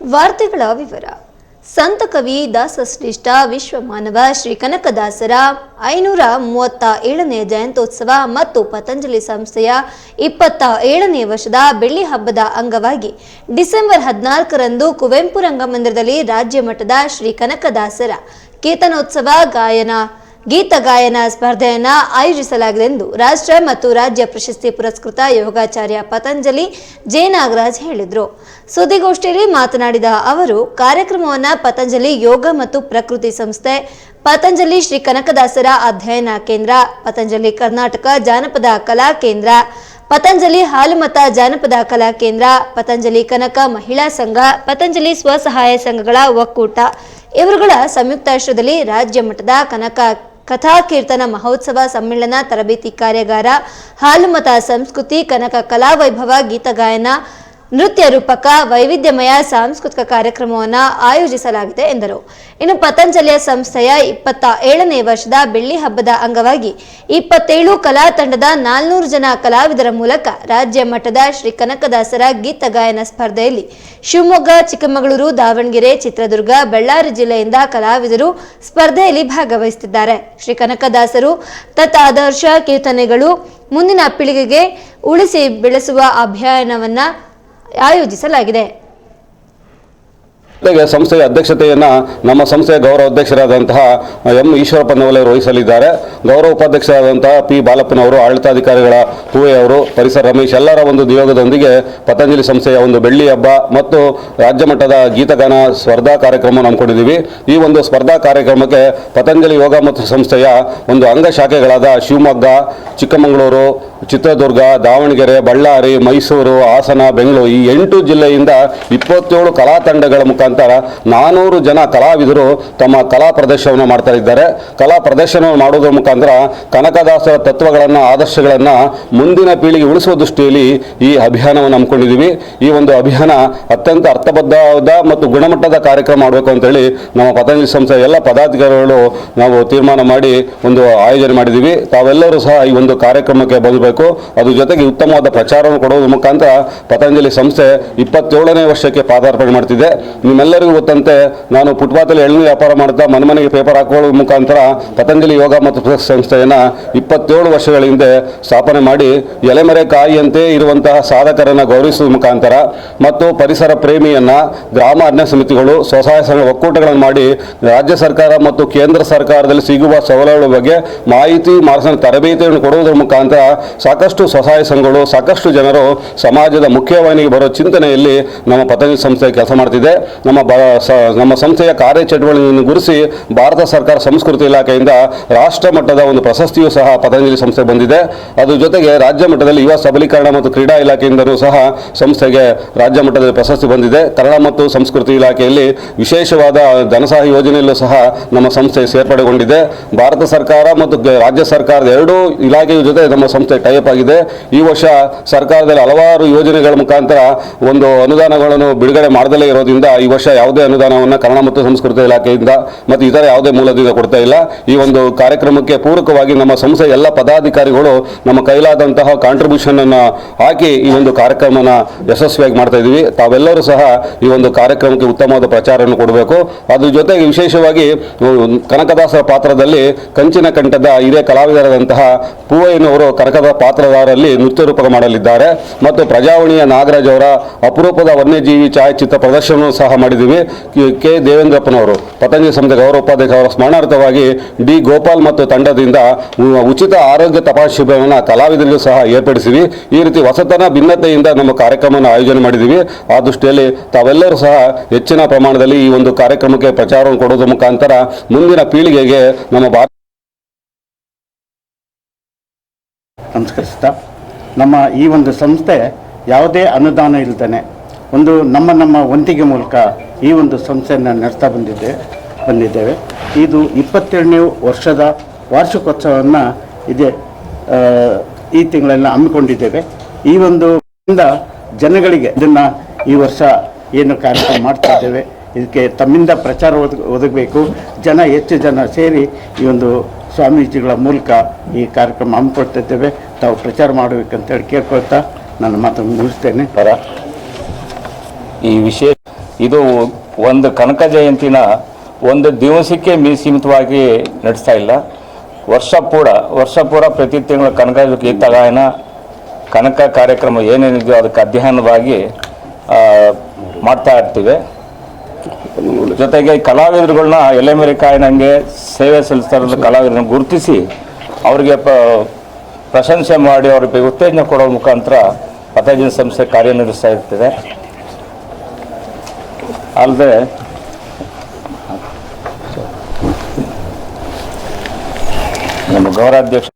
ವಾರ್ತೆಗಳ ವಿವರ. ಸಂತ ಕವಿ ದಾಸಶ್ರೇಷ್ಠ ವಿಶ್ವಮಾನವ, ಶ್ರೀ ಕನಕದಾಸರ, ಐನೂರ ಮೂವತ್ತ ಏಳನೇ ಜಯಂತ್ಯೋತ್ಸವ ಮತ್ತು ಪತಂಜಲಿ ಸಂಸ್ಥೆಯ ಇಪ್ಪತ್ತ ಏಳನೇ ವರ್ಷದ ಬೆಳ್ಳಿ ಹಬ್ಬದ ಅಂಗವಾಗಿ ಡಿಸೆಂಬರ್ ಹದಿನಾಲ್ಕರಂದು ಕುವೆಂಪು ರಂಗಮಂದಿರದಲ್ಲಿ ರಾಜ್ಯ ಮಟ್ಟದ ಶ್ರೀ ಕನಕದಾಸರ ಕೀರ್ತನೋತ್ಸವ ಗಾಯನ ಗೀತ ಗಾಯನ ಸ್ಪರ್ಧೆಯನ್ನ ಆಯೋಜಿಸಲಾಗಿದೆ ಎಂದು ರಾಷ್ಟ್ರ ಮತ್ತು ರಾಜ್ಯ ಪ್ರಶಸ್ತಿ ಪುರಸ್ಕೃತ ಯೋಗಾಚಾರ್ಯ ಪತಂಜಲಿ ಜೆ ನಾಗರಾಜ್ ಹೇಳಿದರು. ಸುದ್ದಿಗೋಷ್ಠಿಯಲ್ಲಿ ಮಾತನಾಡಿದ ಅವರು, ಕಾರ್ಯಕ್ರಮವನ್ನು ಪತಂಜಲಿ ಯೋಗ ಮತ್ತು ಪ್ರಕೃತಿ ಸಂಸ್ಥೆ, ಪತಂಜಲಿ ಶ್ರೀ ಕನಕದಾಸರ ಅಧ್ಯಯನ ಕೇಂದ್ರ, ಪತಂಜಲಿ ಕರ್ನಾಟಕ ಜಾನಪದ ಕಲಾ ಕೇಂದ್ರ, ಪತಂಜಲಿ ಹಾಲುಮತ ಜಾನಪದ ಕಲಾ ಕೇಂದ್ರ, ಪತಂಜಲಿ ಕನಕ ಮಹಿಳಾ ಸಂಘ, ಪತಂಜಲಿ ಸ್ವಸಹಾಯ ಸಂಘಗಳ ಒಕ್ಕೂಟ, ಇವರುಗಳ ಸಂಯುಕ್ತಾಶ್ರಯದಲ್ಲಿ ರಾಜ್ಯ ಮಟ್ಟದ ಕನಕ ಕಥಾ ಕೀರ್ತನ ಮಹೋತ್ಸವ ಸಮ್ಮೇಳನ ತರಬೇತಿ ಕಾರ್ಯಾಗಾರ ಹಾಲುಮತ ಸಂಸ್ಕೃತಿ ಕನಕ ಕಲಾ ವೈಭವ ಗೀತಗಾಯನ ನೃತ್ಯ ರೂಪಕ, ವೈವಿಧ್ಯಮಯ ಸಾಂಸ್ಕೃತಿಕ ಕಾರ್ಯಕ್ರಮವನ್ನು ಆಯೋಜಿಸಲಾಗಿದೆ ಎಂದರು. ಇನ್ನು ಪತಂಜಲಿಯ ಸಂಸ್ಥೆಯ ಇಪ್ಪತ್ತ ಏಳನೇ ವರ್ಷದ ಬೆಳ್ಳಿ ಹಬ್ಬದ ಅಂಗವಾಗಿ ಇಪ್ಪತ್ತೇಳು ಕಲಾ ತಂಡದ ನಾಲ್ನೂರು ಜನ ಕಲಾವಿದರ ಮೂಲಕ ರಾಜ್ಯ ಮಟ್ಟದ ಶ್ರೀ ಕನಕದಾಸರ ಗೀತ ಗಾಯನ ಸ್ಪರ್ಧೆಯಲ್ಲಿ ಶಿವಮೊಗ್ಗ, ಚಿಕ್ಕಮಗಳೂರು, ದಾವಣಗೆರೆ, ಚಿತ್ರದುರ್ಗ, ಬಳ್ಳಾರಿ ಜಿಲ್ಲೆಯಿಂದ ಕಲಾವಿದರು ಸ್ಪರ್ಧೆಯಲ್ಲಿ ಭಾಗವಹಿಸುತ್ತಿದ್ದಾರೆ. ಶ್ರೀ ಕನಕದಾಸರು ತತ್ ಆದರ್ಶ ಕೀರ್ತನೆಗಳು, ಮುಂದಿನ ಪೀಳಿಗೆಗೆ ಉಳಿಸಿ ಬೆಳೆಸುವ ಅಭಿಯಾನವನ್ನ ಆಯೋಜಿಸಲಾಗಿದೆ ಜೊತೆಗೆ ಸಂಸ್ಥೆಯ ಅಧ್ಯಕ್ಷತೆಯನ್ನು ನಮ್ಮ ಸಂಸ್ಥೆಯ ಗೌರವ ಅಧ್ಯಕ್ಷರಾದಂತಹ ಎಂ ನವಲೆ ವಹಿಸಲಿದ್ದಾರೆ. ಗೌರವ ಉಪಾಧ್ಯಕ್ಷರಾದಂತಹ ಪಿ ಬಾಲಪ್ಪನವರು, ಆಡಳಿತಾಧಿಕಾರಿಗಳ ಅವರು, ಪರಿಸರ ರಮೇಶ್, ಎಲ್ಲರ ಒಂದು ನಿಯೋಗದೊಂದಿಗೆ ಪತಂಜಲಿ ಸಂಸ್ಥೆಯ ಒಂದು ಬೆಳ್ಳಿ ಹಬ್ಬ ಮತ್ತು ರಾಜ್ಯ ಮಟ್ಟದ ಗೀತಗಾನ ಸ್ಪರ್ಧಾ ಕಾರ್ಯಕ್ರಮ ಹಮ್ಮಿಕೊಂಡಿದ್ದೀವಿ ಈ ಒಂದು ಸ್ಪರ್ಧಾ ಕಾರ್ಯಕ್ರಮಕ್ಕೆ ಪತಂಜಲಿ ಯೋಗ ಮತ್ತು ಸಂಸ್ಥೆಯ ಒಂದು ಅಂಗ ಶಾಖೆಗಳಾದ ಶಿವಮೊಗ್ಗ, ಚಿಕ್ಕಮಗಳೂರು, ಚಿತ್ರದುರ್ಗ, ದಾವಣಗೆರೆ, ಬಳ್ಳಾರಿ, ಮೈಸೂರು, ಹಾಸನ, ಬೆಂಗಳೂರು ಈ ಎಂಟು ಜಿಲ್ಲೆಯಿಂದ ಇಪ್ಪತ್ತೇಳು ಕಲಾ ತಂಡಗಳ ನಾನೂರು ಜನ ಕಲಾವಿದರು ತಮ್ಮ ಕಲಾ ಪ್ರದರ್ಶನವನ್ನು ಮಾಡ್ತಾ ಇದ್ದಾರೆ. ಕಲಾ ಪ್ರದರ್ಶನ ಮಾಡುವುದರ ಮುಖಾಂತರ ಕನಕದಾಸರ ತತ್ವಗಳನ್ನು, ಆದರ್ಶಗಳನ್ನು ಮುಂದಿನ ಪೀಳಿಗೆ ಉಳಿಸುವ ದೃಷ್ಟಿಯಲ್ಲಿ ಈ ಅಭಿಯಾನವನ್ನು ಹಮ್ಮಿಕೊಂಡಿದ್ದೀವಿ. ಈ ಒಂದು ಅಭಿಯಾನ ಅತ್ಯಂತ ಅರ್ಥಬದ್ಧವಾದ ಮತ್ತು ಗುಣಮಟ್ಟದ ಕಾರ್ಯಕ್ರಮ ಮಾಡಬೇಕು ಅಂತೇಳಿ ನಮ್ಮ ಪತಂಜಲಿ ಸಂಸ್ಥೆಯ ಎಲ್ಲ ಪದಾಧಿಕಾರಿಗಳು ನಾವು ತೀರ್ಮಾನ ಮಾಡಿ ಒಂದು ಆಯೋಜನೆ ಮಾಡಿದ್ದೀವಿ. ತಾವೆಲ್ಲರೂ ಸಹ ಈ ಒಂದು ಕಾರ್ಯಕ್ರಮಕ್ಕೆ ಬರಬೇಕು ಅದ್ರ ಜೊತೆಗೆ ಉತ್ತಮವಾದ ಪ್ರಚಾರವನ್ನು ಕೊಡುವುದರ ಮುಖಾಂತರ ಪತಂಜಲಿ ಸಂಸ್ಥೆ ಇಪ್ಪತ್ತೇಳನೇ ವರ್ಷಕ್ಕೆ ಪಾದಾರ್ಪಣೆ ಮಾಡ್ತಿದೆ. ನಿಮ್ಮೆಲ್ಲರಿಗೂ ಗೊತ್ತಂತೆ, ನಾನು ಫುಟ್ಪಾತಲ್ಲಿ ಎಳ್ಳು ವ್ಯಾಪಾರ ಮಾಡ್ತಾ ಮನೆ ಮನೆಗೆ ಪೇಪರ್ ಹಾಕೊಳ್ಳುವ ಮುಖಾಂತರ ಪತಂಜಲಿ ಯೋಗ ಮತ್ತು ಪುಸ್ತಕ ಸಂಸ್ಥೆಯನ್ನು ಇಪ್ಪತ್ತೇಳು ವರ್ಷಗಳ ಹಿಂದೆ ಸ್ಥಾಪನೆ ಮಾಡಿ, ಎಲೆಮರೆ ಕಾಯಿಯಂತೆ ಇರುವಂತಹ ಸಾಧಕರನ್ನು ಗೌರವಿಸುವ ಮುಖಾಂತರ ಮತ್ತು ಪರಿಸರ ಪ್ರೇಮಿಯನ್ನು ಗ್ರಾಮ ಅರಣ್ಯ ಸಮಿತಿಗಳು, ಸ್ವಸಹಾಯ ಸಂಘ ಒಕ್ಕೂಟಗಳನ್ನು ಮಾಡಿ ರಾಜ್ಯ ಸರ್ಕಾರ ಮತ್ತು ಕೇಂದ್ರ ಸರ್ಕಾರದಲ್ಲಿ ಸಿಗುವ ಸವಲತ್ತುಗಳ ಬಗ್ಗೆ ಮಾಹಿತಿ ಮಾರ್ಗದರ್ಶನ ತರಬೇತಿಯನ್ನು ಕೊಡುವುದರ ಮುಖಾಂತರ ಸಾಕಷ್ಟು ಸ್ವಸಹಾಯ ಸಂಘಗಳು, ಸಾಕಷ್ಟು ಜನರು ಸಮಾಜದ ಮುಖ್ಯವಾಹಿನಿಗೆ ಬರೋ ಚಿಂತನೆಯಲ್ಲಿ ನಮ್ಮ ಪತಂಜಲಿ ಸಂಸ್ಥೆ ಕೆಲಸ ಮಾಡ್ತಿದೆ. ನಮ್ಮ ಬ ನಮ್ಮ ಸಂಸ್ಥೆಯ ಕಾರ್ಯಚಟುವಟಿಕೆಯನ್ನು ಗುರುಸಿ ಭಾರತ ಸರ್ಕಾರ ಸಂಸ್ಕೃತಿ ಇಲಾಖೆಯಿಂದ ರಾಷ್ಟ್ರ ಮಟ್ಟದ ಒಂದು ಪ್ರಶಸ್ತಿಯೂ ಸಹ ಪತಂಜಲಿ ಸಂಸ್ಥೆ ಬಂದಿದೆ. ಅದರ ಜೊತೆಗೆ ರಾಜ್ಯ ಮಟ್ಟದಲ್ಲಿ ಯುವ ಸಬಲೀಕರಣ ಮತ್ತು ಕ್ರೀಡಾ ಇಲಾಖೆಯಿಂದಲೂ ಸಹ ಸಂಸ್ಥೆಗೆ ರಾಜ್ಯ ಮಟ್ಟದಲ್ಲಿ ಪ್ರಶಸ್ತಿ ಬಂದಿದೆ. ಕನ್ನಡ ಮತ್ತು ಸಂಸ್ಕೃತಿ ಇಲಾಖೆಯಲ್ಲಿ ವಿಶೇಷವಾದ ಧನಸಹಾಯ ಯೋಜನೆಯಲ್ಲೂ ಸಹ ನಮ್ಮ ಸಂಸ್ಥೆ ಸೇರ್ಪಡೆಗೊಂಡಿದೆ. ಭಾರತ ಸರ್ಕಾರ ಮತ್ತು ರಾಜ್ಯ ಸರ್ಕಾರದ ಎರಡೂ ಇಲಾಖೆಯ ಜೊತೆ ನಮ್ಮ ಸಂಸ್ಥೆ ಟೈಪ್ ಆಗಿದೆ. ಈ ವರ್ಷ ಸರ್ಕಾರದಲ್ಲಿ ಹಲವಾರು ಯೋಜನೆಗಳ ಮುಖಾಂತರ ಒಂದು ಅನುದಾನಗಳನ್ನು ಬಿಡುಗಡೆ ಮಾಡದಲ್ಲೇ ಇರೋದ್ರಿಂದ ಈ ವರ್ಷ ಯಾವುದೇ ಅನುದಾನವನ್ನು ಕನ್ನಡ ಮತ್ತು ಸಂಸ್ಕೃತಿ ಇಲಾಖೆಯಿಂದ ಮತ್ತು ಇತರ ಯಾವುದೇ ಮೂಲದಿಂದ ಕೊಡ್ತಾ ಇಲ್ಲ. ಈ ಒಂದು ಕಾರ್ಯಕ್ರಮಕ್ಕೆ ಪೂರಕವಾಗಿ ನಮ್ಮ ಸಂಸ್ಥೆ ಎಲ್ಲ ಪದಾಧಿಕಾರಿಗಳು ನಮ್ಮ ಕೈಲಾದಂತಹ ಕಾಂಟ್ರಿಬ್ಯೂಷನ್ ಅನ್ನು ಹಾಕಿ ಈ ಒಂದು ಕಾರ್ಯಕ್ರಮನ ಯಶಸ್ವಿಯಾಗಿ ಮಾಡ್ತಾ ಇದ್ದೀವಿ. ತಾವೆಲ್ಲರೂ ಸಹ ಈ ಒಂದು ಕಾರ್ಯಕ್ರಮಕ್ಕೆ ಉತ್ತಮವಾದ ಪ್ರಚಾರವನ್ನು ಕೊಡಬೇಕು. ಅದ್ರ ಜೊತೆಗೆ ವಿಶೇಷವಾಗಿ ಕನಕದಾಸರ ಪಾತ್ರದಲ್ಲಿ ಕಂಚಿನ ಕಂಠದ ಹಿರಿಯ ಕಲಾವಿದರಾದಂತಹ ಪೂವಯ್ಯನವರು ಕನಕದ ಪಾತ್ರದಾರರಲ್ಲಿ ನೃತ್ಯ ರೂಪಕ ಮಾಡಲಿದ್ದಾರೆ. ಮತ್ತು ಪ್ರಜಾವಣಿಯ ನಾಗರಾಜ್ ಅವರ ಅಪರೂಪದ ವನ್ಯಜೀವಿ ಛಾಯಾಚಿತ್ರ ಪ್ರದರ್ಶನವನ್ನು ಸಹ ಮಾಡಿದ್ದೀವಿ. ಕೆ- ದೇವೇಂದ್ರಪ್ಪನವರು, ಪತಂಜಲಿ ಸಂಸ್ಥೆ ಗೌರವ ಉಪಾಧ್ಯಕ್ಷ ಅವರ ಸ್ಮರಣಾರ್ಥವಾಗಿ ಡಿ ಗೋಪಾಲ್ ಮತ್ತು ತಂಡದಿಂದ ಉಚಿತ ಆರೋಗ್ಯ ತಪಾಸಣೆ ಶಿಬಿರವನ್ನು ಕಲಾವಿದರಿಗೂ ಸಹ ಏರ್ಪಡಿಸಿವಿ ಈ ರೀತಿ ಹೊಸತನ, ಭಿನ್ನತೆಯಿಂದ ನಮ್ಮ ಕಾರ್ಯಕ್ರಮವನ್ನು ಆಯೋಜನೆ ಮಾಡಿದ್ದೀವಿ. ಆ ದೃಷ್ಟಿಯಲ್ಲಿ ತಾವೆಲ್ಲರೂ ಸಹ ಹೆಚ್ಚಿನ ಪ್ರಮಾಣದಲ್ಲಿ ಈ ಒಂದು ಕಾರ್ಯಕ್ರಮಕ್ಕೆ ಪ್ರಚಾರವನ್ನು ಕೊಡೋದ್ರ ಮುಖಾಂತರ ಮುಂದಿನ ಪೀಳಿಗೆಗೆ ನಮ್ಮ ಭಾರತ ನಮಸ್ಕರಿಸ್ತಾ ನಮ್ಮ ಈ ಒಂದು ಸಂಸ್ಥೆ ಯಾವುದೇ ಅನುದಾನ ಇಲ್ಲದೇ ಒಂದು ನಮ್ಮ ನಮ್ಮ ವಂತಿಗೆ ಮೂಲಕ ಈ ಒಂದು ಸಂಸ್ಥೆಯನ್ನು ನಡೆಸ್ತಾ ಬಂದಿದ್ದೆ, ಬಂದಿದ್ದೇವೆ. ಇದು ಇಪ್ಪತ್ತೆರಡನೇ ವರ್ಷದ ವಾರ್ಷಿಕೋತ್ಸವವನ್ನು ಇದೆ ಈ ತಿಂಗಳಲ್ಲಿ ಹಮ್ಮಿಕೊಂಡಿದ್ದೇವೆ. ಈ ಒಂದು ಜನಗಳಿಗೆ ಇದನ್ನು ಈ ವರ್ಷ ಏನು ಕಾರ್ಯಕ್ರಮ ಮಾಡ್ತಾ ಇದ್ದೇವೆ. ಇದಕ್ಕೆ ತಮ್ಮಿಂದ ಪ್ರಚಾರ ಒದಗ ಒದಗಬೇಕು. ಜನ, ಹೆಚ್ಚು ಜನ ಸೇರಿ ಈ ಒಂದು ಸ್ವಾಮೀಜಿಗಳ ಮೂಲಕ ಈ ಕಾರ್ಯಕ್ರಮ ಹಮ್ಮಿಕೊಳ್ತಿದ್ದೇವೆ ತಾವು ಪ್ರಚಾರ ಮಾಡಬೇಕಂತೇಳಿ ಕೇಳ್ಕೊಳ್ತಾ ನಾನು ಮಾತನ್ನು ಮುಗಿಸ್ತೇನೆ. ಪರ. ಈ ವಿಶೇಷ ಇದು ಒಂದು ಕನಕ ಜಯಂತಿನ ಒಂದು ದಿವಸಕ್ಕೆ ಮೀ ಸೀಮಿತವಾಗಿ ನಡೆಸ್ತಾ ಇಲ್ಲ. ವರ್ಷ ಪೂರ ವರ್ಷ ಪೂರ ಪ್ರತಿ ತಿಂಗಳು ಕನಕ ಗೀತ ಗಾಯನ ಕನಕ ಕಾರ್ಯಕ್ರಮ ಏನೇನಿದೆಯೋ ಅದಕ್ಕೆ ಅಧ್ಯಯನವಾಗಿ ಮಾಡ್ತಾ ಇರ್ತೀವಿ. ಜೊತೆಗೆ ಕಲಾವಿದರುಗಳನ್ನ ಎಲೆ ಮೇಲೆ ಕಾಯಿನಂಗೆ ಸೇವೆ ಸಲ್ಲಿಸ್ತಾ ಇರೋ ಕಲಾವಿದರನ್ನ ಗುರುತಿಸಿ ಅವರಿಗೆ ಪ, ಪ್ರಶಂಸೆ ಮಾಡಿ ಅವ್ರಿಗೆ ಉತ್ತೇಜನ ಕೊಡೋ ಮುಖಾಂತರ ಪತಂಜಲಿ ಸಂಸ್ಥೆ ಕಾರ್ಯನಿರ್ವಹಿಸ್ತಾ ಇರ್ತದೆ. ಅಲ್ಲದೆ ನಮ್ಮ ಗೌರವಾಧ್ಯಕ್ಷ